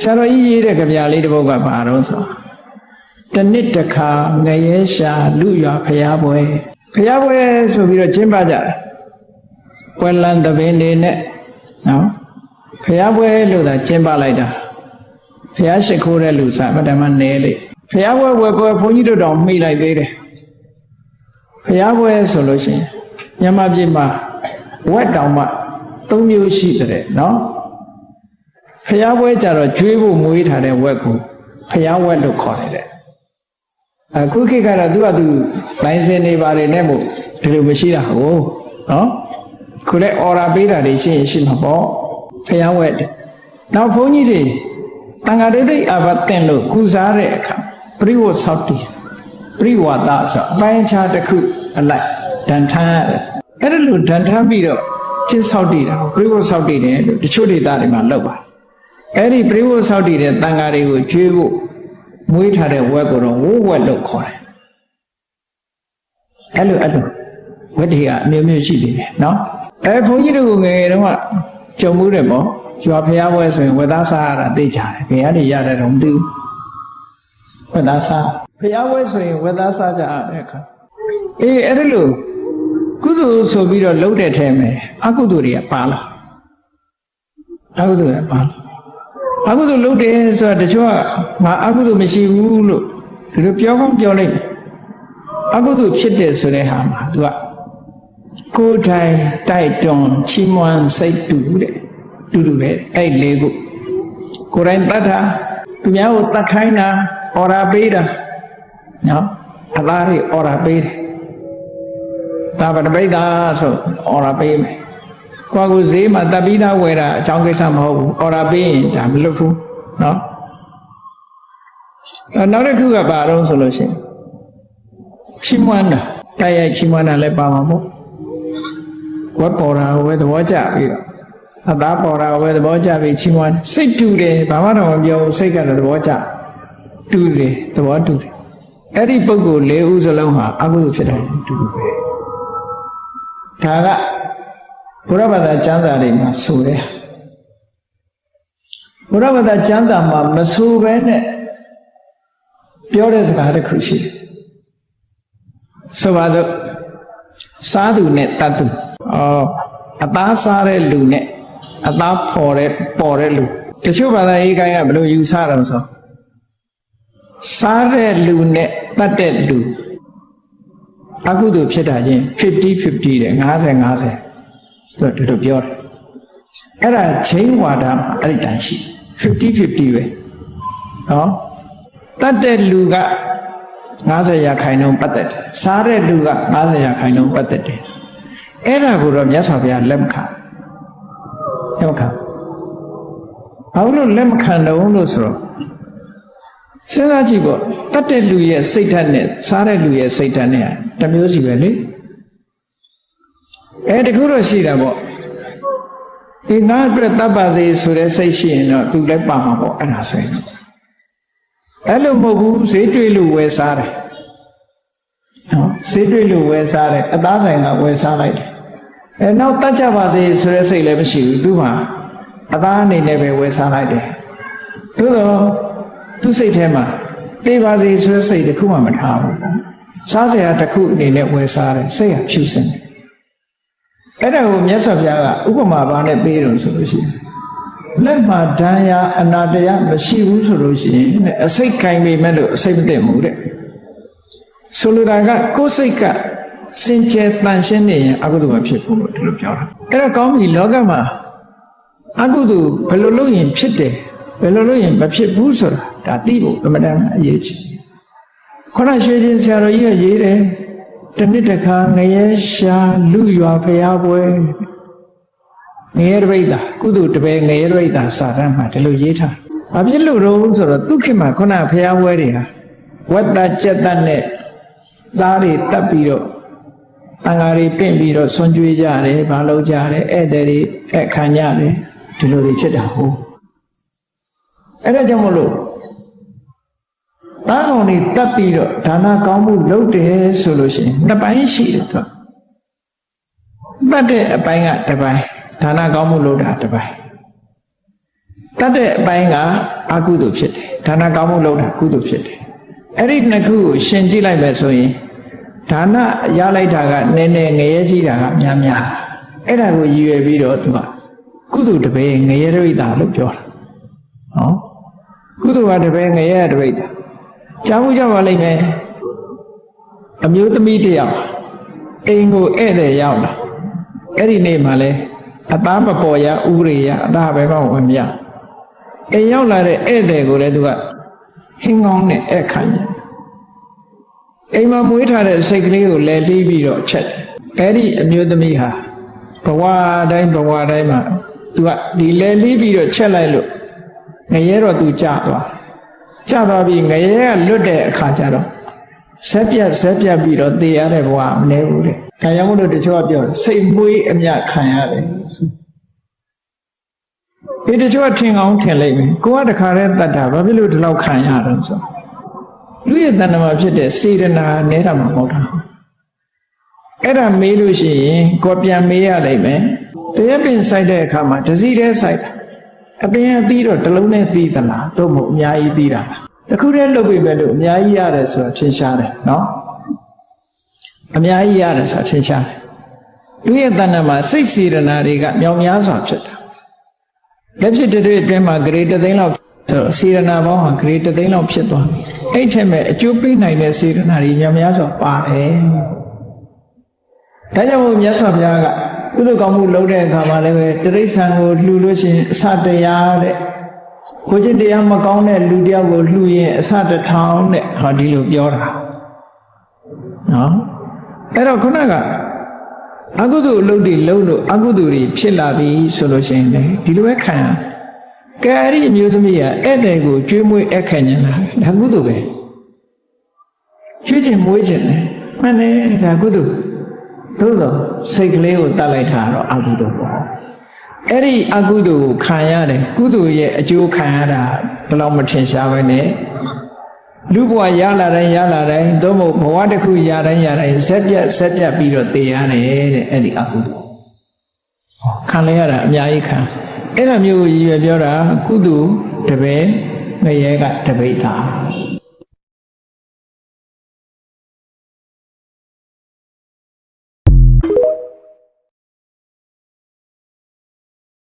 ဆရာတော်ကြီးရေးတဲ့ကြပြလေးတစ်ပုဒ်ကဘာတော့ဆိုတနှစ်တစ်ခါငရဲရှာလူရွာဖျားပွဲဖျားပွဲဆိုပြီးတော့ကျင်းပကြတယ်ပွဲလန်းသဘင်တွေနဲ့နော်ဖျားပွဲလို့သာကျင်းပလိုက်တာဖျားရှိခိုးတဲ့လူစားမတမနဲလေဖျားပွဲပွဲပွဲဘုန်းကြီးတို့တောင်မှီလိုက်သေးတယ်ဖျားပွဲဆိုလို့ရှိရင်မြန်မာပြည်မှာဝက်တောင်မှ၃မျိုးရှိတဲ့နော် ဖျားပွဲကြတော့ကျွေးဖို့မွေးထားတဲ့ဝက်ကိုဖျားဝက်လို့ခေါ်တယ်အခုခေတ်ကတော့သူကသူလိုင်စင်တွေပါတယ်နဲ့မို့ဒီလိုမရှိတာဟုတ်နော်ခုလည်းအော်ရာပေးတာတွေရှိရင်ရှိမှာပေါ့ဖျားဝက်နောက်ဘုန်းကြီးတွေတန်ဃာတိသိအဘတ်တင်လို့ကုစားတဲ့အခါပရိဝတ်ဆောက်တည်ပရိဝါဒဆိုအပိုင်းခြားတစ်ခုအလိုက်ဒဏ်ထမ်းရတယ်အဲ့ဒါလို့ဒဏ်ထမ်းပြီးတော့ကျင်းဆောက်တည်တာပရိဝတ်ဆောက်တည်တယ်လို့တချို့ဒေသတွေမှာလုပ်ပါ အဲ့ဒီပရိဝတ်ဆောက်တည်တဲ့တန်ဃာတွေကိုကျွေးဖို့မွေးထားတဲ့ဝက်ကိုတော့ဝိုးဝက်လို့ခေါ်တယ်အဲ့လိုအဲ့လိုဝက်တွေကအမျိုးမျိုးရှိသေးတယ်နော်အဲဘုန်းကြီးတို့ငယ်ငယ်တုန်းကကြုံမှုတယ်ပေါ့ရွာဖျားပွဲဆိုရင်ဝက်သားစားရတာသိကြတယ်ဘယ်ကနေရတယ်တော့မသိဘူးဝက်သားစားဖျားပွဲဆိုရင်ဝက်သားစားကြတဲ့အခါအေးအဲ့ဒါလို့ကုသိုလ်ဆိုပြီးတော့လှုပ်တဲ့ထဲမှာအကုသိုလ်တွေကပါလာအကုသိုလ်တွေပါလာ အကုသိုလ်လုပ်တယ်ဆိုတော့တချို့ကငါအကုသိုလ်မရှိဘူးလို့ဒီလိုပြောကောင်းပြောလိုက်အကုသိုလ်ဖြစ်တယ်ဆိုတဲ့ဟာမှာသူကကိုယ်တိုင်တိုက်တွန်းချီးမွမ်းစိတ်တူတဲ့တူတူပဲအဲ့လေးခုကိုယ်တိုင်တတ်တာသူများကိုတတ်ခိုင်းတာအော်ရာပေးတာနော်အသားတွေအော်ရာပေးတယ်ဒါပတပိတ်တာဆိုအော်ရာပေးမယ် ကိုယ်ကိုဈေးမှာတပ်ပြီးသားဝယ်တာအကြောင်းကိစ္စမဟုတ်ဘူးအော်ရာပေးရင်ဒါမလွတ်ဘူးနော်နောက်တစ်ခုကဘာတော့ဆိုလို့ရှိရင်ချီးမွမ်းတာတိုက်ရိုက်ချီးမွမ်းတာလည်းပါမှာပေါ့ဝတ်ပေါ်တာဝဲသဘောကျပြီးတော့အသားပေါ်တာဝဲသဘောကျပြီးချီးမွမ်းစိတ်တူတယ်ဘာမှတော့မပြောဘူးစိတ်ကတော့သဘောကျတူတယ်သဘောတူတယ်အဲ့ဒီပုံကို၄ဦးစလုံးဟာအကုသိုလ်ဖြစ်တယ်တူတူပဲဒါက ဘုရားဘာသာကျမ်းစာတွေမှာဆိုတယ်ဘုရားဘာသာကျမ်းစာမှာမဆိုဘဲနဲ့ပြောတဲ့စကားတစ်ခုရှိတယ်ဆိုပါစို့စားသူနဲ့တတ်သူဩအသားစားတဲ့လူနဲ့အသားဖော်တဲ့ပေါ်တဲ့လူတချို့ဘာသာရေးကိုင်းကဘယ်လိုယူဆတယ်ဆိုစားတဲ့လူနဲ့တတ်တဲ့လူအကုသိုလ်ဖြစ်တာချင်း50 50တဲ့50 50 သူကဒီလိုပြောတယ်အဲ့ဒါချင်းဝါဒမှာအဲ့ဒီတိုင်းရှိ50 50ပဲနော်တတ်တဲ့လူက90ရာခိုင်နှုန်းပတ်သက်တယ်စားတဲ့လူက90ရာခိုင်နှုန်းပတ်သက်တယ်အဲ့ဒါကိုတော့မြတ်စွာဘုရားလက်မခံလက်မခံဘာလို့လက်မခံတော့လို့ဆိုတော့စဉ်းစားကြည့်ပေါ့တတ်တဲ့လူရဲ့စိတ်ဓာတ်နဲ့စားတဲ့လူရဲ့စိတ်ဓာတ်နဲ့တမျိုးစီပဲလေ အဲတခုတော့ရှိတာပေါ့ဒီငါအတွက်တတ်ပါစေဆိုတဲ့စိတ်ရှိရင်တော့သူလည်းပါမှာပေါ့အဲ့ဒါဆိုရင်အဲ့လိုမဟုတ်ဘူးဈေးတွေ့လို့ဝယ်စားတယ်နော်ဈေးတွေ့လို့ဝယ်စားတယ်အသားဆိုင်ကဝယ်စားလိုက်တယ်အဲနောက်တတ်ကြပါစေဆိုတဲ့စိတ်လည်းမရှိဘူးသူ့မှာအသားအနေနဲ့ပဲဝယ်စားလိုက်တယ်သို့တော့သူ့စိတ်ထဲမှာတေးပါစေဆိုတဲ့စိတ်တခုမှမထားဘူးစားစရာတစ်ခုအနေနဲ့ဝယ်စားတယ်စိတ်ကဖြူစင်တယ် အဲ့ဒါကိုမြတ်စွာဘုရားကဥပမာဘာနဲ့ပေးတယ်ဆိုလို့ရှိရင်လက်မှာဒဏ်ရာအနာတရားမရှိဘူးဆိုလို့ရှိရင်အစိတ်ကင်ပေမဲ့လို့အစိတ်မသိဘူးတဲ့ဆိုလိုတာကကိုယ်စိတ်ကစင်ကြယ်တန်ရှင်းနေရင်အကုသိုလ်မဖြစ်ဘူးလို့ဒီလိုပြောတာအဲ့တော့ကောင်းပြီလောကမှာအကုသိုလ်ဘယ်လိုလုပ်ရင်ဖြစ်တယ်ဘယ်လိုလုပ်ရင်မဖြစ်ဘူးဆိုတာဒါသိဖို့အမှန်တမ်းအရေးကြီးခொနရွှေချင်းဆရာတော်ကြီးကရေးတယ် တနှစ်တခါငရဲရှာလူရွာဖျားပွဲငရဲတပိတ်တာကုသိုလ်တပည့်ငရဲတပိတ်တာစာတမ်းမှာဒီလိုရေးထားဘာဖြစ်လို့တော့ဆိုတော့သူခေတ်မှာခုနဖျားပွဲတွေဟာဝက်တာကြက်တာနဲ့သားတွေတတ်ပြီးတော့တန်ဃာတွေပင့်ပြီးတော့ဆွန်ကြွေးကြတယ်ဘာလုပ်ကြတယ်ဧည့်သည်တွေအခခံကြတယ်ဒီလိုတွေဖြစ်တာဟုတ်အဲ့ဒါကြောင့်မလို့ သားကောင်တွေတတ်ပြီးတော့ဒါနကောင်းမှုလုပ်တယ်ဆိုလို့ရှိရင်နှစ်ပိုင်းရှိတယ်သူတတ်တဲ့အပိုင်းကတစ်ပိုင်းဒါနကောင်းမှုလုပ်တာတစ်ပိုင်းတတ်တဲ့အပိုင်းကအကုသိုလ်ဖြစ်တယ်ဒါနကောင်းမှုလုပ်တာကုသိုလ်ဖြစ်တယ်အဲ့ဒီနှစ်ခုကိုရှင်ကြည့်လိုက်မယ်ဆိုရင်ဒါနရလိုက်တာကနည်းနည်းငရဲကြီးတာကများများအဲ့ဒါကိုရည်ရွယ်ပြီးတော့သူကကုသိုလ်တပည့်ငရဲတပိတာလို့ပြောတာနော်ကုသိုလ်ကတပည့်ငရဲတပိတာ ကြားမှုကြပါလိမ့်မယ်အမျိုးသမီးတစ်ယောက်အိမ်ကိုဧည့်သည်ရောက်လာအဲ့ဒီနေ့မှလဲအသားမပေါ်ရဥရိယအသားပဲမဝင်မြအိမ်ရောက်လာတဲ့ဧည့်သည်ကိုလည်းသူကဟင်းကောင်းနဲ့ဧည့်ခံတယ်အိမ်မှာမွေးထားတဲ့စိတ်ကလေးကိုလဲလှီးပြီးတော့ချက်တယ်အဲ့ဒီအမျိုးသမီးဟာဘဝတိုင်းဘဝတိုင်းမှာသူကဒီလဲလှီးပြီးတော့ချက်လိုက်လို့ငရဲတော့သူကြသွား ကြသွားပြီးငရဲကလွတ်တဲ့အခါကျတော့ဆက်ပြတ်ဆက်ပြတ်ပြီးတော့သေရတဲ့ဘဝမနေဘူးလေ။ဒါကြောင့်မို့လို့တချို့ကပြောတယ်စိတ်မွေးအမြခံရတယ်ဆို။ဒီတချို့ကထင်အောင်ထင်လိုက်မယ်။ကိုကတခါတည်းတတ်တာဘာဖြစ်လို့ဒီလောက်ခံရတော့ဆို။လူရဲ့တဏ္ဍမှာဖြစ်တဲ့စေရနာနဲတာမှမဟုတ်တာ။အဲ့ဒါမေးလို့ရှိရင်ကိုပြန်မေးရလိမ့်မယ်။တရားပင်ဆိုင်တဲ့အခါမှာတစည်းတည်းဆိုင်တာ။ အပင်အသီးတော့တစ်လုံးနဲ့သီးသလား။သို့မဟုတ်အများကြီးသီးတာလား။တခုတည်းလုပ်ပြီပဲလို့အများကြီးရတယ်ဆိုတာထင်ရှားတယ်နော်။အများကြီးရတယ်ဆိုတာထင်ရှားတယ်။လူရဲ့တဏ္ဍမှာစိတ်စေရနာတွေကမြောင်များစွာဖြစ်တာ။လက်ဖြစ်တဲ့အတွင်းမှာဂရေတသိန်းလောက်စေရနာပေါင်းဟာဂရေတသိန်းလောက်ဖြစ်သွားပြီ။အဲ့ထက်မဲ့အကျိုးပေးနိုင်တဲ့စေရနာတွေမြောင်များစွာပါတယ်။ဒါကြောင့်မို့မြတ်စွာဘုရားက ကုသိုလ်ကောင်းမှုလုပ်တဲ့အခါမှာလည်းပဲတရိစ္ဆာန်ကိုလှူလို့ရှိရင်အစတရားတဲ့ကိုချင်းတရားမကောင်းတဲ့လူတယောက်ကိုလှူရင်အစတစ်ထောင်တဲ့ဟောဒီလိုပြောတာနော်အဲ့တော့ခုနကအကုသိုလ်အလုပ်တွေလုပ်လို့အကုသိုလ်တွေဖြစ်လာပြီဆိုလို့ရှိရင်လေဒီလိုပဲခံရကဲအဲ့ဒီအမျိုးသမီးကဧည့်သည်ကိုကျွေးမွေးအခက်ညင်လာဒါကုသိုလ်ပဲကျွေးခြင်းမွေးခြင်းလေမှန်တယ်ဒါကုသိုလ် သို့သောစိတ်ကလေးကိုတတ်လိုက်တာတော့အကုသိုလ်ပေါ့အဲ့ဒီအကုသိုလ်ကိုခံရတယ်ကုသိုလ်ရဲ့အကျိုးခံရတာဘယ်လောက်မထင်ရှားပဲနဲ့လူဘဝရလာတိုင်းရလာတိုင်းသို့မဟုတ်ဘဝတစ်ခုရတိုင်းရတိုင်းဇက်ပြက်ဇက်ပြက်ပြီးတော့တည်ရတယ်တဲ့အဲ့ဒီအကုသိုလ်ခံလဲရတာအများကြီးခံအဲ့ဒါမျိုးကိုရည်ရွယ်ပြောတာကုသိုလ်တပည့်ငရဲကတပိဋ္ဌာ